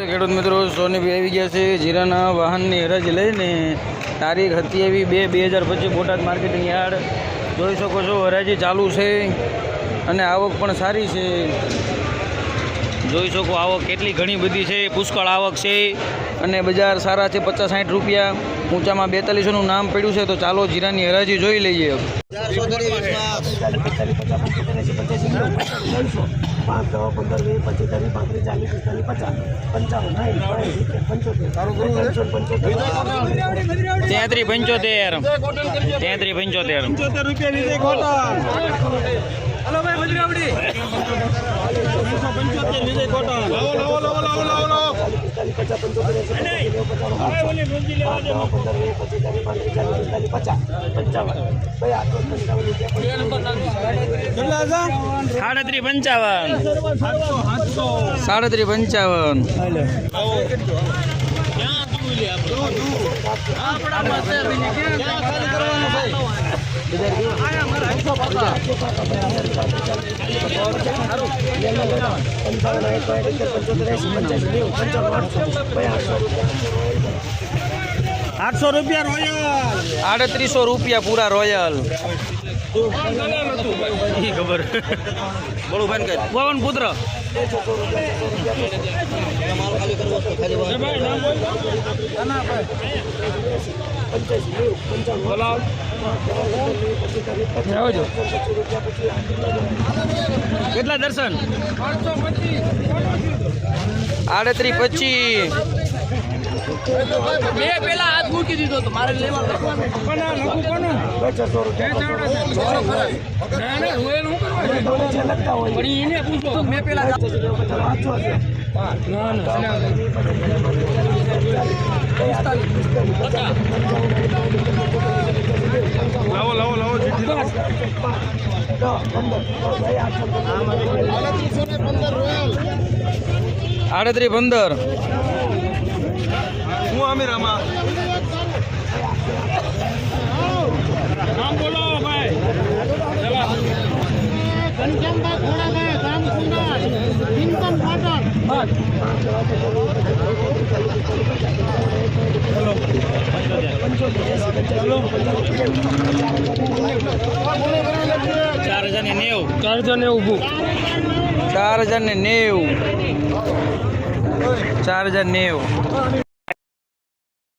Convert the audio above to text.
ખેડૂત મિત્રો સોનીભાઈ આવી ગયા છે જીરાના વાહનની હરાજી લઈને. તારીખ હતી એવી બે બે હજાર પચીસ બોટાદ માર્કેટિંગ યાર્ડ. જોઈ શકો છો, હરાજી ચાલુ છે અને આવક પણ સારી છે. જોઈ શકો આવક કેટલી ઘણી બધી છે પુષ્કળ આવક છે. અને બજાર સારા છે પચાસ સાઠ રૂપિયા. ઊંચામાં બેતાલીસોનું નામ પડ્યું છે તો ચાલો જીરાની હરાજી જોઈ લઈએ. તેત્રી પંચોતેર. તેત્રી પંચોતેર. તેત્રીસ પંચોતેર દવા પંદર વીસ પચીસ ત્રીસ પાંત્રીસ ચાલીસ પિસ્તાલીસ પચાસ પંચાવન. ભાઈ પંચાવન. પંચાવન સિત્તેર પંચોતેર એંસી પંચ્યાસી નેવું પંચાવન આઠસો આઠસો રૂપિયા રોયલ. આડત્રીસો રૂપિયા પૂરા રોયલ. ઈ ખબર. બોલું બેન કે પવન પુત્ર. કેટલા દર્શન? આડત્રીસ પચીસ. બે પેલા હાથ મૂકી દીધો તો મારે લેવા પચાસો રૂપિયા જે લગતા હોય પણ એને પૂછો મેં પેલા આઠસો છે લાવો લાવો લાવો આમાં નામ બોલો ભાઈ ચાર હજાર ને નેવું. ચાર હજાર ને ચાર હજાર ને ચાર હજાર નેવું.